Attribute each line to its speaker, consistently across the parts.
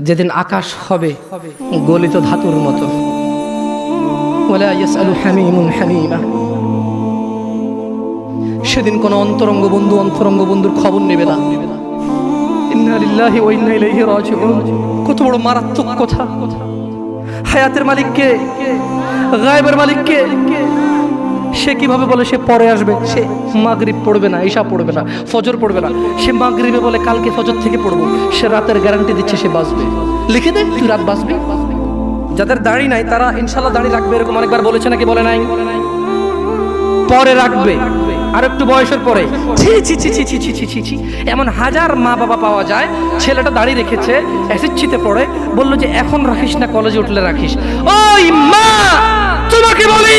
Speaker 1: যেদিন আকাশ হবে, গলিত ধাতুর মতো। সেদিন কোনো অন্তরঙ্গ বন্ধু অন্তরঙ্গ বন্ধুর খবর নেবে না। কত বড় মারাত্মক কথা। হায়াতের মালিক কে গায়েবের মালিক কে সে কীভাবে বলে সে পরে আসবে? সে মাগরিব পড়বে না, ঈশা পড়বে না, ফজর পড়বে না। সে মাগরিবে বলে কালকে ফজর থেকে পড়ব। সে রাতের গ্যারান্টি দিচ্ছে সে বাঁচবে। লিখে দে, তুই রাত বাঁচবি। যাদের দাড়ি নাই, তারা ইনশাল্লাহ দাড়ি রাখবে, এরকম অনেকবার বলেছে নাকি বলে নাই? পরে রাখবে। আর একটু বয়সের পরে। এমন হাজার মা বাবা পাওয়া যায়, ছেলেটা দাঁড়িয়ে রেখেছে অ্যাসিড পড়ে, বলল যে, এখন রাখিস না, কলেজে উঠলে রাখিস। ওই মা, তোমাকে বলি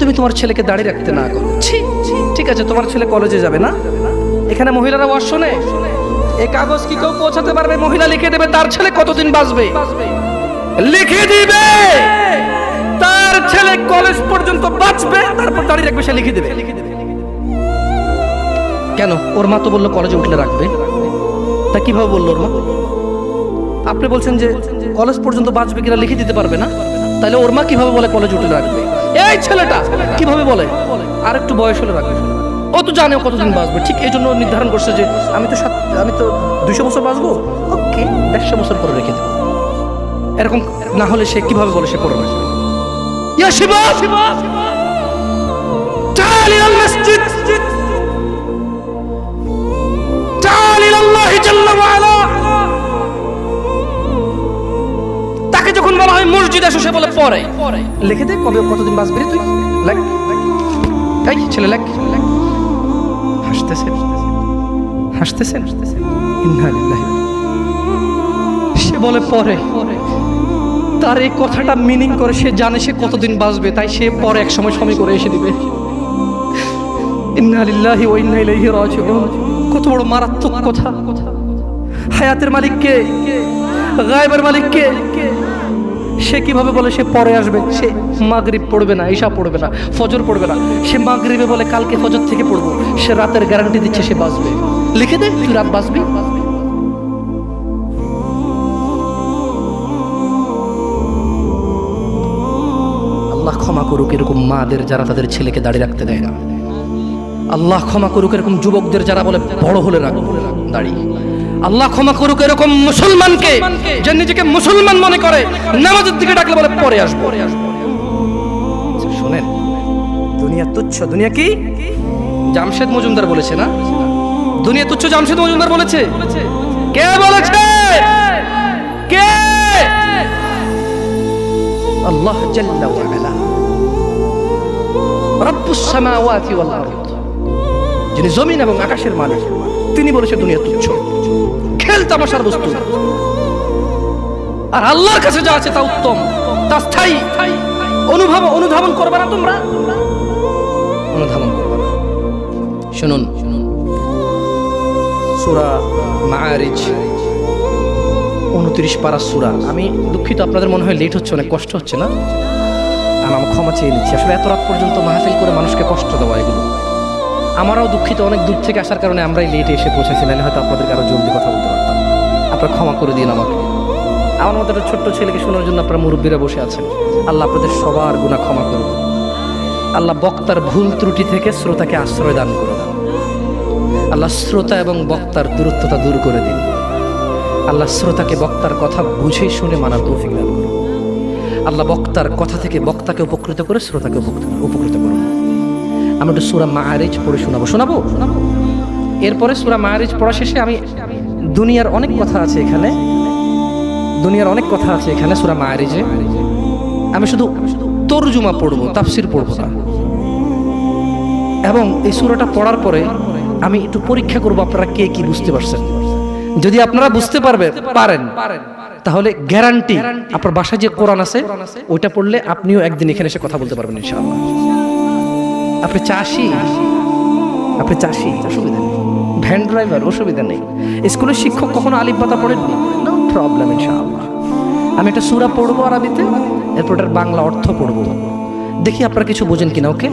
Speaker 1: তুমি তোমার ছেলেকে দাঁড়িয়ে রাখতে না করো। ঠিক আছে, তোমার ছেলে কলেজে যাবে না? এখানে মহিলারা ওয়াজ শোনে। এই কাগজ কি কেউ পৌঁছাতে পারবে? মহিলা লিখে দেবে, তার ছেলে কতদিন বাঁচবে? লিখে দিবে! তার ছেলে কলেজ পর্যন্ত বাঁচবে, তারপর দাঁড়িয়ে রাখবে, সে লিখে দেবে। কেন? ওর মা তো বলল কলেজে উঠলে রাখবে। তা কীভাবে বলল ওর মা? আপনি বলছেন যে কলেজ পর্যন্ত বাঁচবে কিনা লিখে দিতে পারবে না? তাহলে ওর মা কীভাবে বলে কলেজ উঠলে রাখবে? এই ছেলেটা কীভাবে বলে আর একটু বয়স হলে রাখবে ও তো জানে কতদিন বাঁচবে ঠিক এই জন্য নির্ধারণ করছে যে আমি তো সাত আমি তো দুশো বছর বাঁচবো ওকে দেড়শো বছর পরে রেখে দেবো এরকম না হলে সে কীভাবে বলে সে পড়বে শিবা শিবা শিবা মসজিদ এসো সে বলে পরে। লিখে দে কবে, কতদিন বাঁচবি তুই? লেখ এই ছেলে লেখ হাসতেছেন ইন্না সে বলে পরে। তার এই কথাটা মিনিং করে, সে জানে সে কতদিন বাঁচবে, তাই সে পরে এক সময় সময় করে এসে দিবে। ইন্না লিল্লাহি ওয়া ইন্না ইলাইহি রাজিউন। কত বড় মারাত্মক কথা। হায়াতের মালিক কে গায়েবের মালিক কে সে কীভাবে বলে সে পরে আসবে? সে মাগরিব পড়বে না, ঈশা পড়বে না, ফজর পড়বে না। সে মাগরিবে বলে কালকে ফজর থেকে পড়ব। সে রাতের গ্যারান্টি দিচ্ছে সে বাঁচবে। লিখে দে, তুই রাত বাঁচবি? আল্লাহ ক্ষমা করুক, এরকম মাদের যারা তাদের ছেলেকে দাঁড়িয়ে রাখতে দেয় না। আল্লাহ ক্ষমা করুক, এরকম যুবকদের যারা বলে বড় হলে রাখব। দাঁড়িয়ে আল্লাহ ক্ষমা করুক এরকম মুসলমানকে যে নিজেকে মুসলমান মনে করে নামাজের দিকে ডাকলে বলে পরে আসব। আচ্ছা, শোনেন দুনিয়া তুচ্ছ দুনিয়া কি? জামশেদ মজুমদার বলেছে না? দুনিয়া তুচ্ছ জামশেদ মজুমদার বলেছে। কে বলেছে? কে? আল্লাহ জাল্লা ওয়া আলা। রব্বুস সামাওয়াতি ওয়াল আরদ। যিনি জমিন এবং আকাশের মালিক তিনি বলেছে দুনিয়া তুচ্ছ। খেল তামাশার বস্তু। আর আল্লাহর কাছে যা আছে তা উত্তম, তা স্থায়ী। অনুভব, অনুধাবন করবে না তোমরা? অনুধাবন করবে না। শুনুন। সুরা মাআরিজ, উনত্রিশ পারা সুরা। আমি দুঃখিত, আপনাদের মনে হয় লেট হচ্ছে, অনেক কষ্ট হচ্ছে না? আমি ক্ষমা চেয়ে নিচ্ছি। আসলে এত রাত পর্যন্ত মাহফিল করে মানুষকে কষ্ট দেওয়া এগুলো। আমারও দুঃখিত, অনেক দূর থেকে আসার কারণে আমরাই লেটে এসে পৌঁছেছি, নাহলে হয়তো আপনাদেরকে আরও জলদি কথা বলতে পারতাম। আপনারা ক্ষমা করে দিন আমাকে। আমার মতো একটা ছোট্ট ছেলেকে শোনার জন্য আপনারা মুরব্বীরা বসে আছেন। আল্লাহ আপনাদের সবার গুণা ক্ষমা করুন আল্লাহ বক্তার ভুল ত্রুটি থেকে শ্রোতাকে আশ্রয় দান করুন। আল্লাহ শ্রোতা এবং বক্তার দূরত্বতা দূর করে দিন। আল্লাহ শ্রোতাকে বক্তার কথা বুঝে শুনে মানার তৌফিক দান করুন। আল্লাহ বক্তার কথা থেকে বক্তাকে উপকৃত করে শ্রোতাকে উপকৃত উপকৃত করুন। আমি একটু সুরা মাহারিজ পড়ে শোনাবো। শোনাবো? শোনাবো এরপরে সুরা মাহারিজ পড়া শেষে আমি দুনিয়ার অনেক কথা আছে এখানে। দুনিয়ার অনেক কথা আছে এখানে সুরা মাহারিজে আমি শুধু তর্জুমা পড়ব, তাফসির পড়ব না। এবং এই সুরাটা পড়ার পরে আমি একটু পরীক্ষা করব আপনারা কে কি বুঝতে পারছেন। যদি আপনারা বুঝতে পারবেন পারেন। তাহলে গ্যারান্টি আপনার বাসায় যে কোরআন আছে, ওইটা পড়লে আপনিও একদিন এখানে এসে কথা বলতে পারবেন ইনশাআল্লাহ। আপনি চাষি? আপনি চাষি, অসুবিধা নেই। ভ্যান ড্রাইভার, অসুবিধা নেই। স্কুলের শিক্ষক কখনো আলিপ পাতা পড়েননি? নো প্রবলেম আমি একটা সুরা পড়ব আরবিতে, এরপর এটার বাংলা অর্থ পড়ব। দেখি আপনারা কিছু বোঝেন কিনা, ওকে?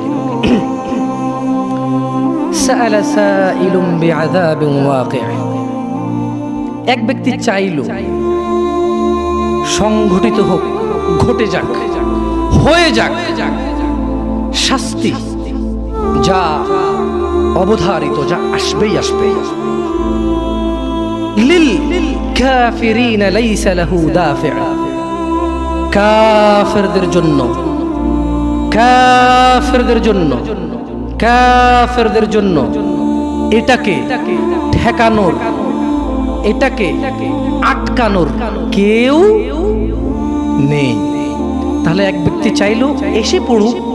Speaker 1: এক ব্যক্তি চাইল, সংঘটিত হোক, ঘটে যাক, হয়ে যাক, শাস্তি যা অবধারিত, যা আসবেই আসবে কাফিরদের জন্য কাফিরদের জন্য কাফিরদের জন্য এটাকে ঠেকানোর, এটাকে আটকানোর কেউ নেই। তাহলে এক ব্যক্তি চাইলো এসে পড়ুক।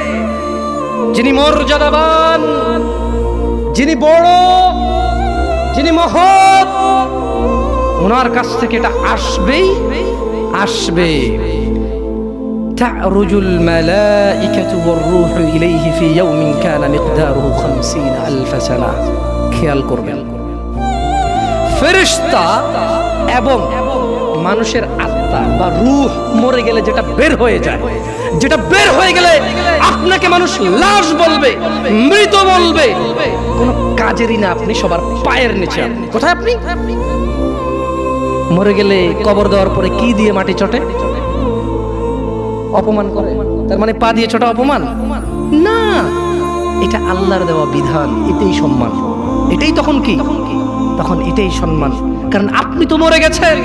Speaker 1: যিনি মর্যাদাবান যিনি বড় যিনি মহৎ ওনার কাছ থেকে এটা আসবেই আসবে تعرج الملائكة والروح إليه في يوم كان مقداره خمسين ألف سنة খেয়াল করবেন ফেরিস্তা এবং মানুষের আত্মা বা রূহ মরে গেলে যেটা বের হয়ে যায় যেটা বের হয়ে গেলে আপনাকে মানুষ লাশ বলবে, মৃত বলবে। কোনো কাজেরই না আপনি সবার পায়ের নিচে। কোথায় আপনি? মরে গেলে কবর দেওয়ার পরে কি দিয়ে মাটি চটে? অপমান করে। তার মানে পা দিয়ে ছোট অপমান? না, এটা আল্লাহর দেওয়া বিধান, এটাই সম্মান। এটাই তখন কি? তখন এটাই সম্মান। কারণ আপনি তো মরে গেছেন।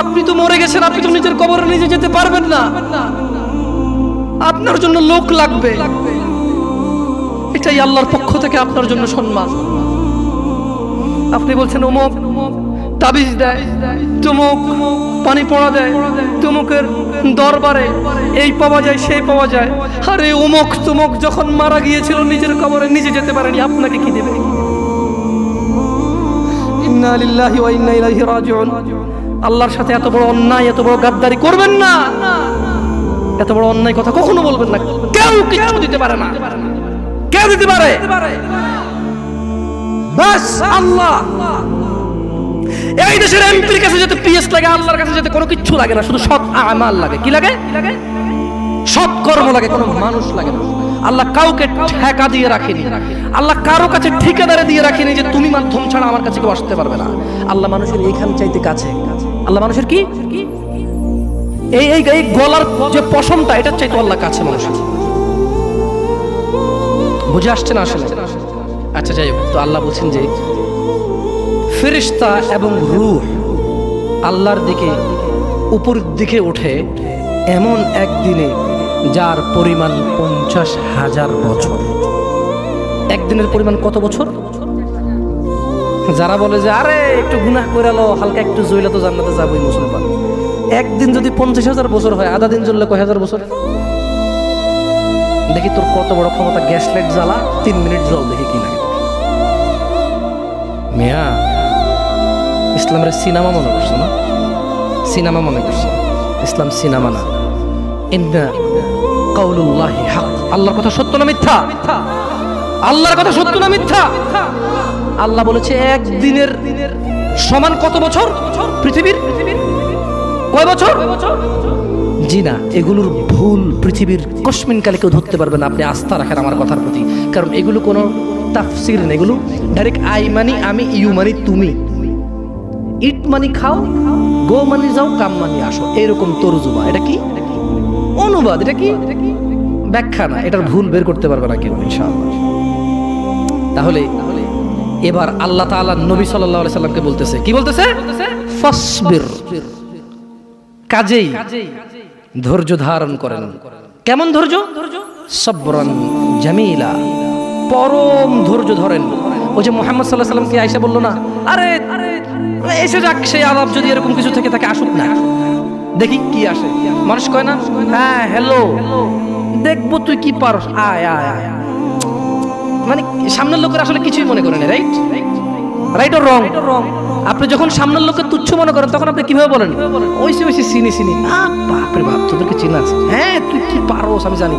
Speaker 1: আপনি তো মরে গেছেন, আপনি তো নিজের কবরে নিজে যেতে পারবেন না। আপনার জন্য লোক লাগবে। এটাই আল্লাহর পক্ষ থেকে আপনার জন্য সম্মান। আপনি বলছেন, অমুক তাবিজ দেয়, তুমুক পানি পড়া দেয়, তুমুকের দরবারে এই পাওয়া যায়, সেই পাওয়া যায়। আরে, অমুক তুমুক যখন মারা গিয়েছিল, নিজের কবরে নিজে যেতে পারেনি, আপনাকে কি দেবে? ইন্না লিল্লাহি ওয়া ইন্না ইলাইহি রাজিউন। আল্লাহর সাথে এত বড় অন্যায়, এত বড় গাদ্দারি করবেন না। এত বড় অন্যায় কথা কখনো বলবেন না। কেউ কিছু দিতে পারে না। কেউ দিতে পারে। বাস আল্লাহ। এই দেশের এমপির কাছে যেতে পিএস লাগে, আল্লাহর কাছে যেতে কোনো কিচ্ছু লাগে না, শুধু সৎ আমাল লাগে। কি লাগে? সৎ কর্ম লাগে, কোনো মানুষ লাগে না। আল্লাহ কাউকে ঠেকা দিয়ে রাখেনি। আল্লাহ কারও কাছে ঠিকাদারে দিয়ে রাখেনি যে, তুমি মাধ্যম ছাড়া আমার কাছে কেউ আসতে পারবে না। আল্লাহ মানুষের এইখান চাইতে কাছে। আল্লাহ মানুষের কি? এই এই এই গলার যে পশমটা, এটার চাইতে আল্লাহ কাছে মানুষের বুঝে আসছে না আসলে? আচ্ছা যাই হোক, তো আল্লাহ বলছেন যে ফেরিস্তা এবং রূহ আল্লাহর দিকে, উপর দিকে ওঠে এমন একদিনে যার পরিমাণ পঞ্চাশ হাজার বছর। একদিনের পরিমাণ কত বছর? যারা বলে যে, আরে, একটু গুনাহ করে লো হালকা একটু জইলে তো জান্নাতে যাবোই মুসলমান একদিন যদি পঞ্চাশ হাজার বছর হয়, আধা দিন জ্বললে কয় হাজার বছর? দেখি তোর কত বড় ক্ষমতা, গ্যাস লাইট জ্বালা, তিন মিনিট জল দেখি কি লাগে। মেয়া, ইসলামের সিনেমা মনে করছ না? সিনেমা মনে করছ ইসলাম সিনেমা না। কাউলুল্লাহি হক। আল্লাহর কথা সত্য না মিথ্যা? আল্লাহর কথা সত্য না মিথ্যা? আল্লাহ বলেছে, একদিনের সমান কত বছর? পৃথিবীর? কয় বছর? জি না, এগুলোর ভুল পৃথিবীর কসমিন কালে কেউ ধরতে পারবে না। আপনি আস্থা রাখেন আমার কথার প্রতি। কারণ এগুলো কোনো তাফসির না এগুলো ডাইরেক্ট আই মানি, আমি ইউ মানি, তুমি। ইট মানি খাও, গো মানি যাও, কাম মানি আসো। এরকম তরজুমা। এটা কি? অনুবাদ। এটা কি? ব্যাখ্যা না। এটার ভুল বের করতে পারবে না কেউ, ইনশাআল্লাহ। তাহলে এবার আল্লাহ তাআলা নবী সাল্লাল্লাহু সাল্লামকে বলতেছে, কি বলতেছে? কাজেই ধৈর্য ধারণ করেন। কেমন ধৈর্য? সব্রন জামিলা। পরম ধৈর্য ধরেন। ওই যে মোহাম্মদ সাল্লাহ সাল্লামকে আয়সা বলল না, আরে এসে যাক, সেই আলাপ যদি এরকম কিছু থেকে তাকে আসুক না। দেখি কি আসে। মানুষ কয় না হ্যাঁ হ্যালো দেখব তুই কি পারস। আয় আয় আয়। মানে সামনের লোকের আসলে কিছুই মনে করেন রাইট রাইট ওর রং আপনি যখন সামনের লোকের তুচ্ছ মনে করেন তখন আপনি কীভাবে বলেন? ওইসে ওইসে চিনি চিনি আ, বাপরে বাপ তোদেরকে চিনা আছে? হ্যাঁ তুই কি পারোস আমি জানি।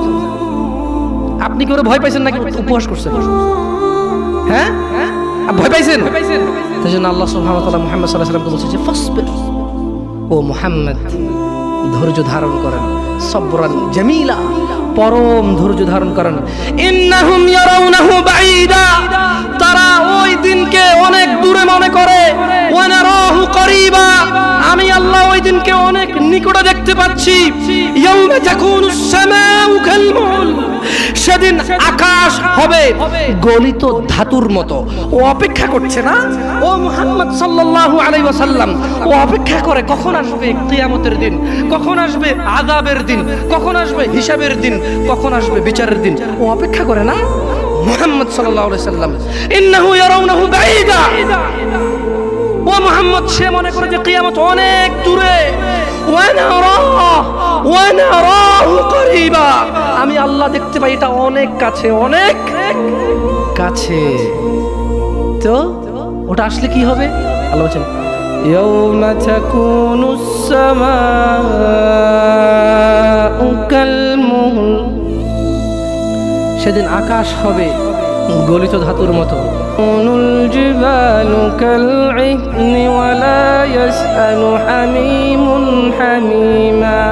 Speaker 1: আপনি কি ওরা ভয় পাইছেন নাকি? উপহাস করছেন। হ্যাঁ? ভয় পাইছেন? তাই জন্য আল্লাহ সুবহানাহু ওয়া তাআলা মুহাম্মদ সাল্লাল্লাহু আলাইহি বলছে ও মুহাম্মদ ধৈর্য ধারণ করেন সবরান জামিলা। পরম ধৈর্য ধারণ করেন। আমি আল্লাহ ওই দিনকে অনেক নিকটে দেখতে পাচ্ছি। সেদিন আকাশ হবে গলিত ধাতুর মতো। ও অপেক্ষা করছে না? ও মুহাম্মদ সাল্লাল্লাহু আলাইহি ওয়াসাল্লাম, ও অপেক্ষা করে কখন আসবে কিয়ামতের দিন? কখন আসবে আদাবের দিন? কখন আসবে হিসাবের দিন? কখন আসবে বিচারের দিন? ও অপেক্ষা করে না? মুহাম্মদ সাল্লাল্লাহু আলাইহি সাল্লাম ইন্নাহু ইয়ারাউনাহু বাঈদা। ও মোহাম্মদ সে মনে করে যে কিয়ামত অনেক দূরে ওয়ানারাহ ওয়ানারাহু করিবা আমি আল্লাহ দেখতে পাই এটা অনেক কাছে অনেক কাছে তো ওটা আসলে কি হবে আল্লাহ বলছেন يوم تكون السماء كالمهل সেদিন আকাশ হবে গলিত ধাতুর মতো الجبال كالعهن ولا يسأل حميم حميما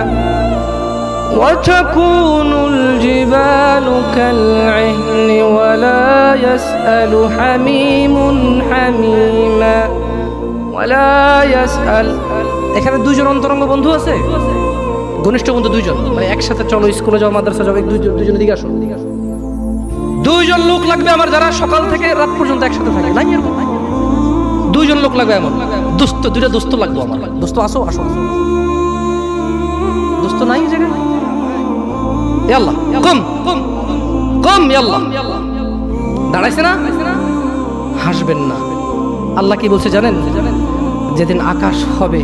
Speaker 1: وتكون الجبال كالعهن ولا يسأل حميم حميما ولا يسأل এখানে দুজন অন্তরঙ্গ বন্ধু আছে ঘনিষ্ঠ বন্ধু দুইজন মানে একসাথে চলো স্কুলে যাও মাদ্রাসা যাও দুইজন দুজনের দিকে আসো দুইজন লোক লাগবে আমার যারা সকাল থেকে রাত পর্যন্ত একসাথে থাকে। নাই এরকম দুইজন লোক লাগবে আমার দোস্ত দুইটা দোস্ত লাগবে আমার। দোস্ত আসো আসো। দোস্ত নাই জায়গায়? ইয়াল্লাহ কম কম কম ইয়াল্লাহ দাঁড়াইছে না? হাসবেন না। আল্লাহ কি বলছে জানেন? যেদিন আকাশ হবে,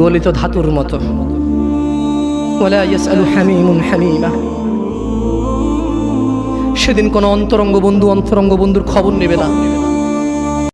Speaker 1: গলিত ধাতুর মতো। ওয়ালা ইয়াসআলু হামিমুন হামিমা। সেদিন কোনো অন্তরঙ্গ বন্ধু অন্তরঙ্গ বন্ধুর খবর নেবে না।